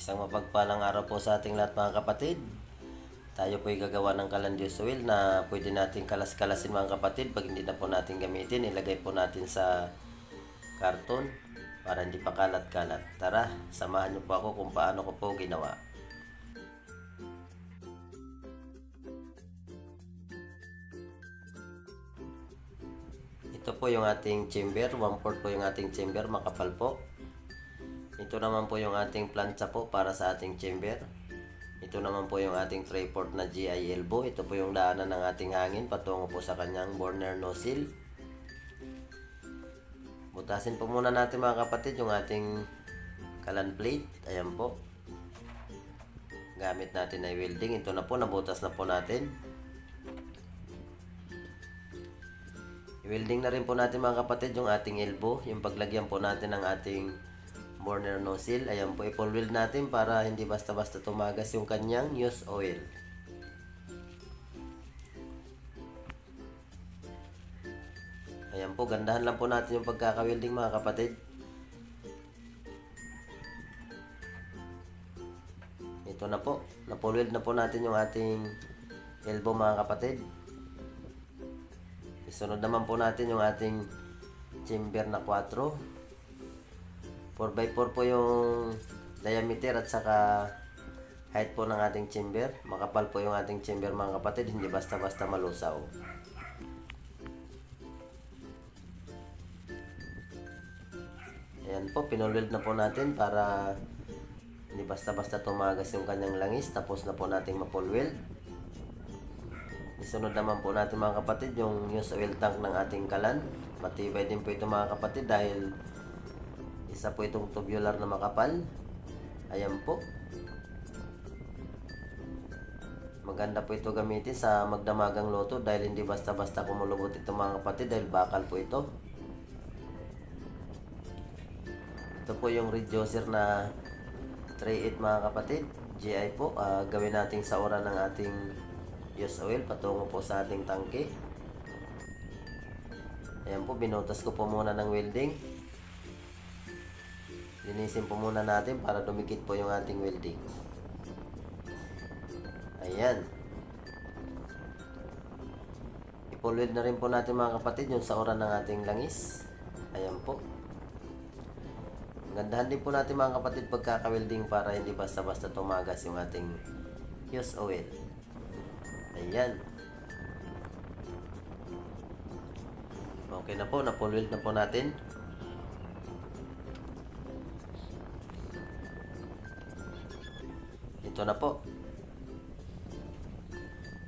Isang mapagpalang araw po sa ating lahat mga kapatid. Tayo po ay gagawa ng kalandios oil na pwede natin kalas-kalasin mga kapatid. Pag hindi na po natin gamitin, ilagay po natin sa karton para hindi pa kalat-kalat. Tara, samahan niyo po ako kung paano ko po ginawa. Ito po yung ating chamber. 1/4 po yung ating chamber. Makapal po. Ito naman po yung ating plancha po para sa ating chamber. Ito naman po yung ating tray port na GI elbow. Ito po yung daanan ng ating hangin patungo po sa kanyang burner nozzle. Butasin po muna natin mga kapatid yung ating kalan plate. Ayan po. Gamit natin ay welding. Ito na po, nabutas na po natin. I-welding na rin po natin mga kapatid yung ating elbow. Yung paglagyan po natin ng ating burner nozzle. Ayan po, i-full weld natin para hindi basta-basta tumagas yung kanyang use oil. Ayan po, gandahan lang po natin yung pagkaka-welding mga kapatid. Ito na po, na-full weld na po natin yung ating elbow mga kapatid. Isunod naman po natin yung ating chamber na 4. 4x4 po yung diameter at saka height po ng ating chamber. Makapal po yung ating chamber mga kapatid, hindi basta-basta malusaw. Ayan po, pinulweld na po natin para hindi basta-basta tumagas yung kanyang langis. Tapos na po nating mapulweld. Isunod naman po natin mga kapatid yung use oil tank ng ating kalan. Matibay din po ito mga kapatid dahil isa po itong tubular na makapal. Ayan po. Maganda po ito gamitin sa magdamagang loto dahil hindi basta-basta kumulubot ito mga kapatid dahil bakal po ito. Ito po yung reducer na 3.8 mga kapatid. GI po. Ah, gawin natin sa oras ng ating use oil patungo po sa ating tangke. Ayan po, binutas ko po muna ng welding. Linisin po muna natin para dumikit po yung ating welding. Ayan. I-full weld na rin po natin mga kapatid yung sa oras ng ating langis. Ayan po. Gandahan din po natin mga kapatid pagkaka-welding para hindi basta-basta tumagas yung ating use oil. Ayan. Okay na po, na-full weld na po natin. Ito na po.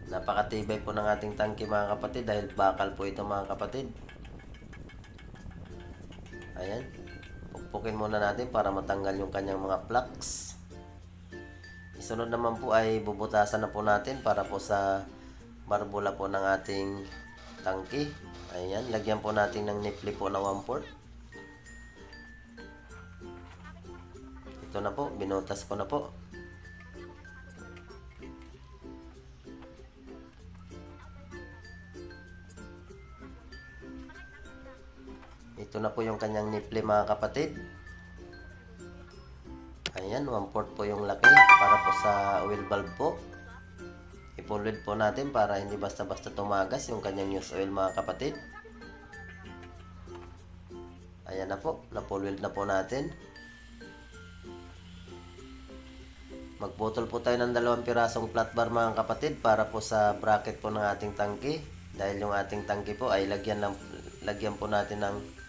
Napakatibay po ng ating tangke mga kapatid dahil bakal po ito mga kapatid. Ayan. Pukpukin muna natin para matanggal yung kanyang mga plugs. Isunod naman po ay bubutasan na po natin para po sa barbula po ng ating tangke. Ayan, lagyan po natin ng nipli po na 1 4 Ito na po, binutas ko na po. Na po yung kanyang nipple mga kapatid. Ayan, 1 4 po yung laki para po sa oil valve po. Ipulwid po natin para hindi basta-basta tumagas yung kanyang use oil mga kapatid. Ayan na po, napulwid na po natin. Magputol po tayo ng dalawang pirasong flat bar mga kapatid para po sa bracket po ng ating tangke. Dahil yung ating tangke po ay lagyan, lang, lagyan po natin ng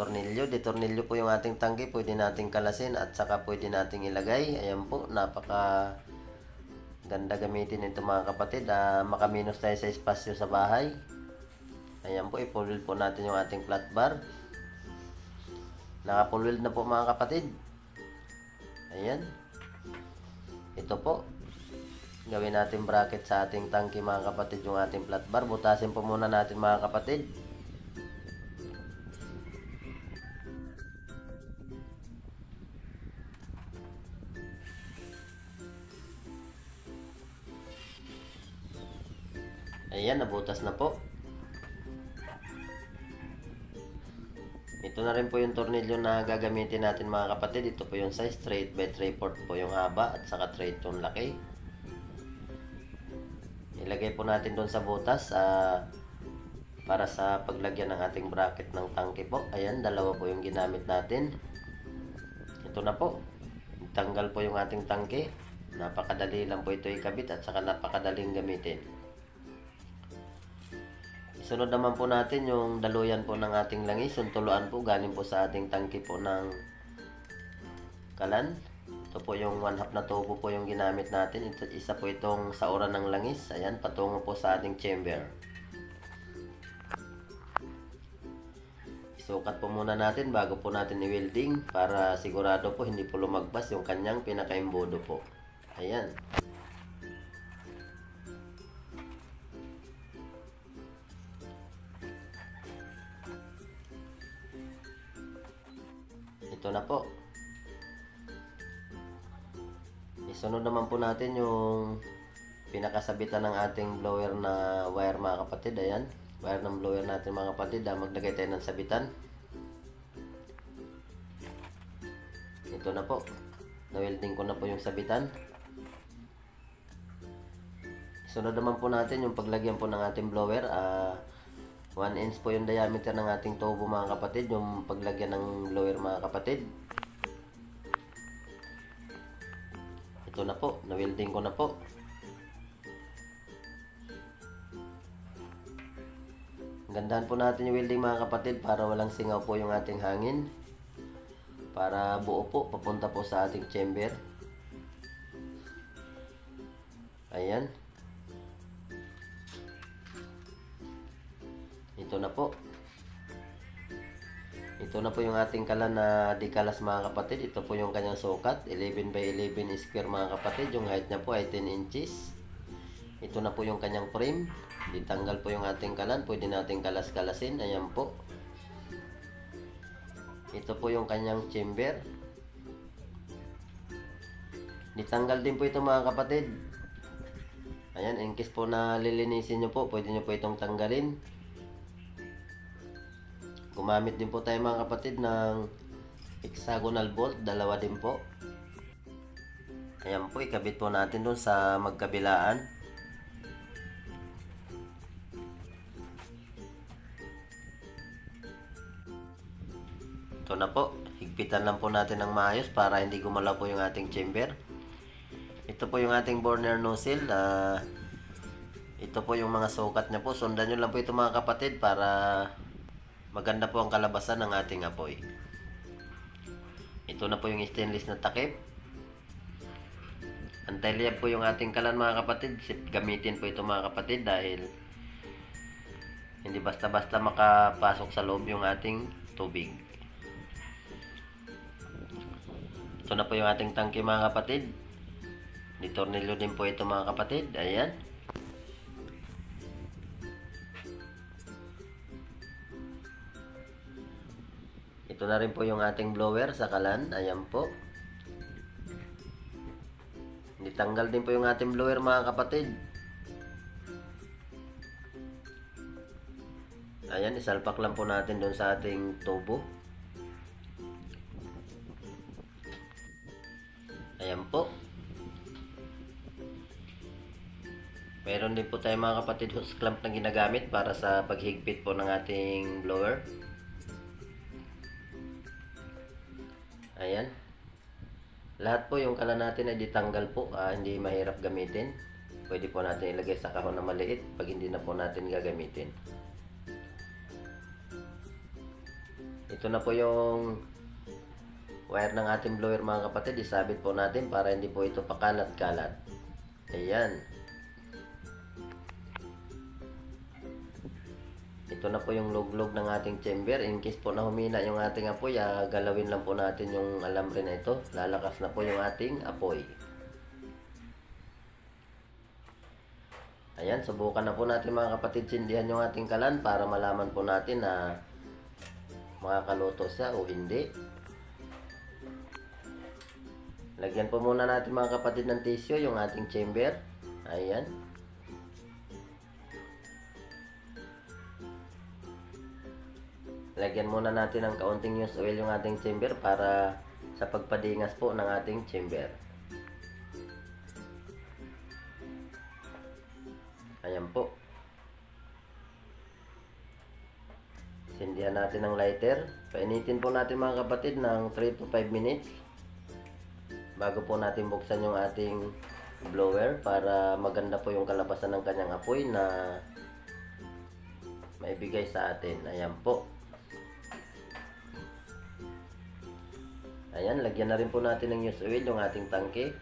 tornilyo. Di tornilyo po yung ating tangke, pwede nating kalasin at saka pwede nating ilagay. Ayan po, napaka ganda gamitin ito mga kapatid. Ah, makaminos tayo sa espasyo sa bahay. Ayan po, ipulwil po natin yung ating flat bar. Nakapulwil na po mga kapatid. Ayan. Ito po. Gawin natin bracket sa ating tangke mga kapatid yung ating flat bar. Butasin po muna natin mga kapatid. Ayan, nabutas na po. Ito na rin po yung tornilyo na gagamitin natin mga kapatid. Ito po yung size straight by 3 4 po yung haba at saka straight yung laki. Ilagay po natin doon sa butas ah, para sa paglagyan ng ating bracket ng tangke po. Ayan, dalawa po yung ginamit natin. Ito na po. Tanggal po yung ating tangke. Napakadali lang po ito ikabit at saka napakadaling gamitin. Sunod naman po natin yung daluyan po ng ating langis. Yung tuluan po galing po sa ating tangke po ng kalan. Ito po yung one half na tubo po yung ginamit natin. Ito, isa po itong sauran ng langis. Ayan, patungo po sa ating chamber. Isukat po muna natin bago po natin i-welding para sigurado po hindi po lumagpas yung kanyang pinaka-imbodo po. Ayan. Ito na po. Isunod naman po natin yung pinakasabitan ng ating blower na wire mga kapatid. Ayan. Wire ng blower natin mga kapatid. Ah, maglagay tayo ng sabitan. Ito na po. Na-welding ko na po yung sabitan. Sunod naman po natin yung paglagyan po ng ating blower. Ah, 1 inch po yung diameter ng ating tubo mga kapatid. Yung paglagyan ng blower mga kapatid. Ito na po. Na-welding ko na po. Gandahan po natin yung welding mga kapatid para walang singaw po yung ating hangin. Para buo po, papunta po sa ating chamber. Ayan. Ito na po. Ito na po yung ating kalan na dikalas mga kapatid. Ito po yung kanyang sukat. 11 by 11 square mga kapatid. Yung height niya po ay 10 inches. Ito na po yung kanyang frame. Ditanggal po yung ating kalan. Pwede nating kalas-kalasin. Ayan po. Ito po yung kanyang chamber. Ditanggal din po ito mga kapatid. Ayan, in case po na lilinisin nyo po, pwede nyo po itong tanggalin. Gumamit din po tayo mga kapatid ng hexagonal bolt. Dalawa din po. Ayan po, ikabit po natin dun sa magkabilaan. Ito na po. Higpitan lang po natin ng maayos para hindi gumalaw po yung ating chamber. Ito po yung ating burner nozzle. ah, ito po yung mga sukat niya po. Sundan nyo lang po ito mga kapatid para maganda po ang kalabasan ng ating apoy. Ito na po yung stainless na takip. Anti-liyab po yung ating kalan mga kapatid. Gamitin po ito mga kapatid dahil hindi basta-basta makapasok sa loob yung ating tubig. Ito na po yung ating tangke mga kapatid. Ditornilyo din po ito mga kapatid. Ayan. Ito na rin po yung ating blower sa kalan. Ayan po. Ditanggal din po yung ating blower mga kapatid. Ayan, isalpak lang po natin doon sa ating tubo. Ayan po. Meron din po tayo mga kapatid hose clamp na ginagamit para sa paghigpit po ng ating blower. Ayan. Lahat po yung kala natin ay ditanggal po, ah, hindi mahirap gamitin. Pwede po natin ilagay sa kahon na maliit pag hindi na po natin gagamitin. Ito na po yung wire ng ating blower mga kapatid. Isabit po natin para hindi po ito pakalat-kalat. Ayan. Ito na po yung luglog ng ating chamber. In case po na humina yung ating apoy, ah, galawin lang po natin yung alambre na ito. Lalakas na po yung ating apoy. Ayan, subukan na po natin mga kapatid sindihan yung ating kalan para malaman po natin na makakaluto siya o hindi. Lagyan po muna natin mga kapatid ng tissue yung ating chamber. Ayan. Lagyan muna natin ng kaunting used oil yung ating chamber para sa pagpadingas po ng ating chamber. Ayan po. Sindihan natin ng lighter. Painitin po natin mga kapatid ng 3 to 5 minutes. Bago po natin buksan yung ating blower para maganda po yung kalabasan ng kanyang apoy na maibigay sa atin. Ayan po. Ayan, lagyan na rin po natin ng used oil yung ating tangke.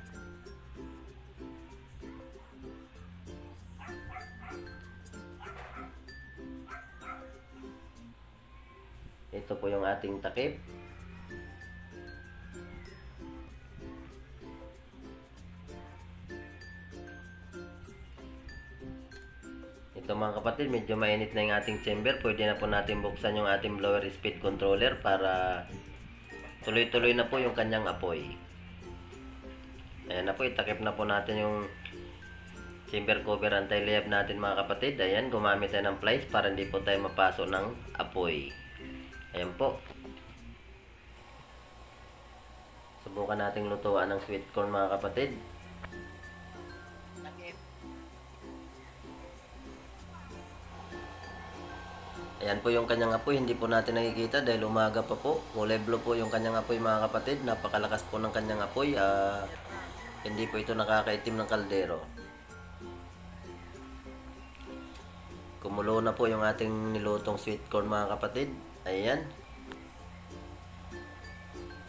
Ito po yung ating takip. Ito mga kapatid, medyo mainit na yung ating chamber. Pwede na po natin buksan yung ating blower speed controller para tuloy-tuloy na po yung kanyang apoy. Ayan na po, itakip na po natin yung chamber cover anti-layab natin mga kapatid. Ayan, gumamit tayo ng plies para hindi po tayo mapaso ng apoy. Ayan po. Subukan nating lutuan ng sweet corn mga kapatid. Ayan po yung kanyang apoy, hindi po natin nakikita dahil umaga pa po. Kulay po yung kanyang apoy mga kapatid. Napakalakas po ng kanyang apoy. Ah, hindi po ito nakakaitim ng kaldero. Kumulo na po yung ating nilutong sweet corn mga kapatid. Ayan.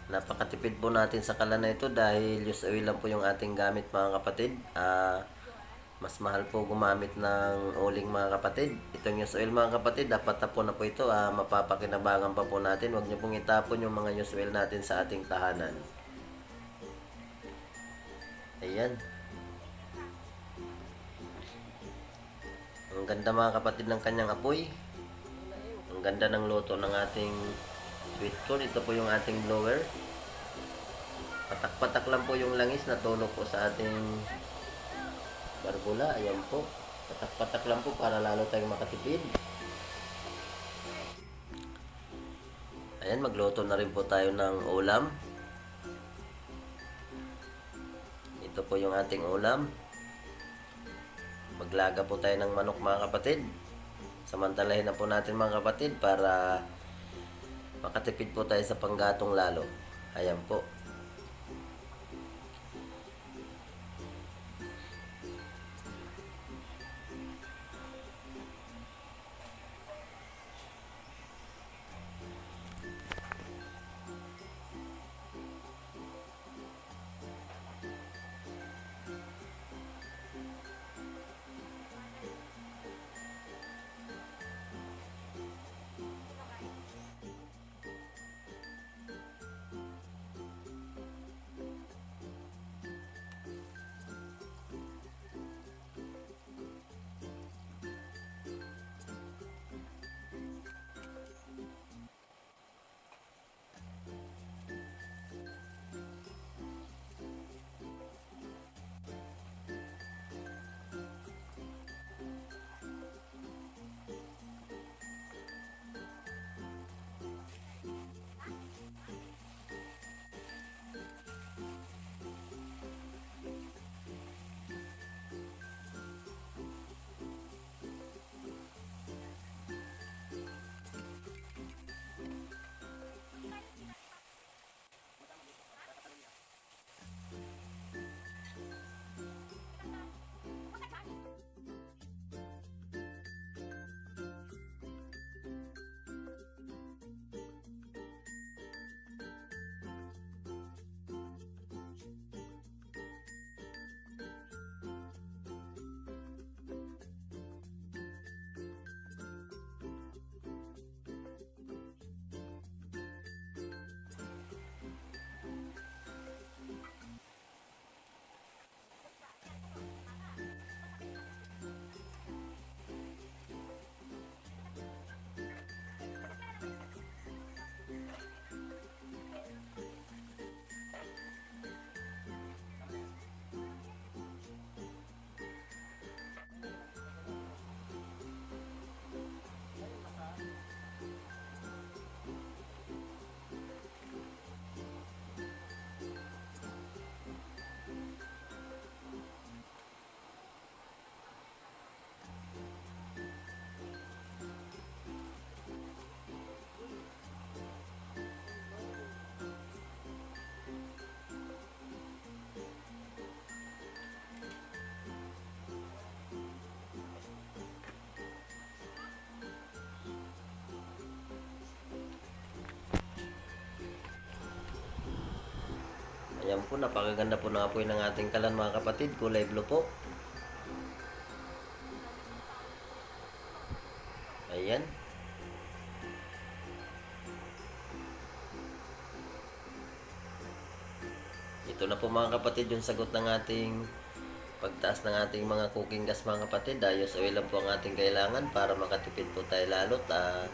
Napakatipid po natin sa kala na ito dahil used oil lang po yung ating gamit mga kapatid. Ah, mas mahal po gumamit ng uling mga kapatid. Itong used oil mga kapatid, dapat tapon na po ito. Ah, mapapakinabangan pa po natin. Huwag niyo pong itapon yung mga used oil natin sa ating tahanan. Ayan. Ang ganda mga kapatid ng kanyang apoy. Ang ganda ng luto ng ating sweet corn. Ito po yung ating blower. Patak-patak lang po yung langis na tulog po sa ating barbula. Ayan po. Patak-patak lang po para lalo tayong makatipid. Ayan, magluto na rin po tayo ng ulam. Ito po yung ating ulam. Maglaga po tayo ng manok mga kapatid. Samantalahin na po natin mga kapatid para makatipid po tayo sa panggatong lalo. Ayan po. Ayan po, napakaganda po ng apoy ng ating kalan mga kapatid. Kulay blue po. Ayan. Ito na po mga kapatid yung sagot ng ating pagtaas ng ating mga cooking gas mga kapatid. Ayos oil lang po ang ating kailangan para makatipid po tayo lalo. Ah,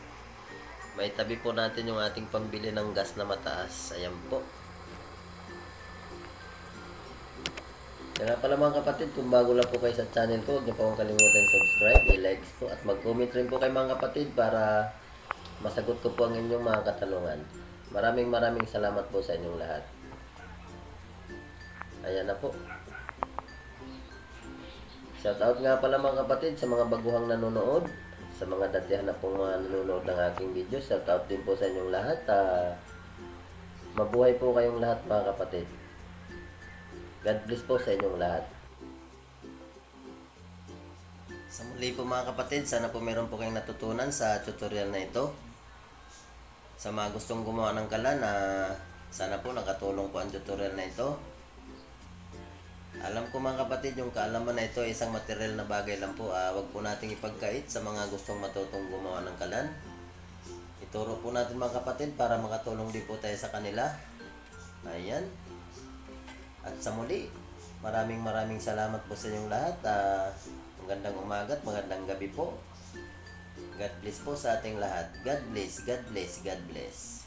may tabi po natin yung ating pambili ng gas na mataas. Ayan po. Kaya pala mga kapatid, kung bago lang po kayo sa channel ko, huwag niyo po akong kalimutan subscribe, i-likes po, at mag-comment rin po kayo mga kapatid para masagot ko po ang inyong mga katanungan. Maraming maraming salamat po sa inyong lahat. Ayan na po. Shout out nga pala mga kapatid sa mga baguhang nanonood, sa mga datihan na pong mga nanonood ng aking video. Shout out din po sa inyong lahat. Ah, mabuhay po kayong lahat mga kapatid. God bless po sa inyong lahat. Sa muli po mga kapatid, sana po meron po kayong natutunan sa tutorial na ito. Sa mga gustong gumawa ng kalan, na sana po nakatulong po ang tutorial na ito. Alam ko mga kapatid, yung kaalaman na ito ay isang material na bagay lang po. Ah, wag po nating ipagkait sa mga gustong matutong gumawa ng kalan. Ituro po natin mga kapatid para makatulong din po tayo sa kanila. Ayan. At sa muli, maraming maraming salamat po sa inyong lahat. Ah, magandang umaga at magandang gabi po. God bless po sa ating lahat. God bless, God bless, God bless.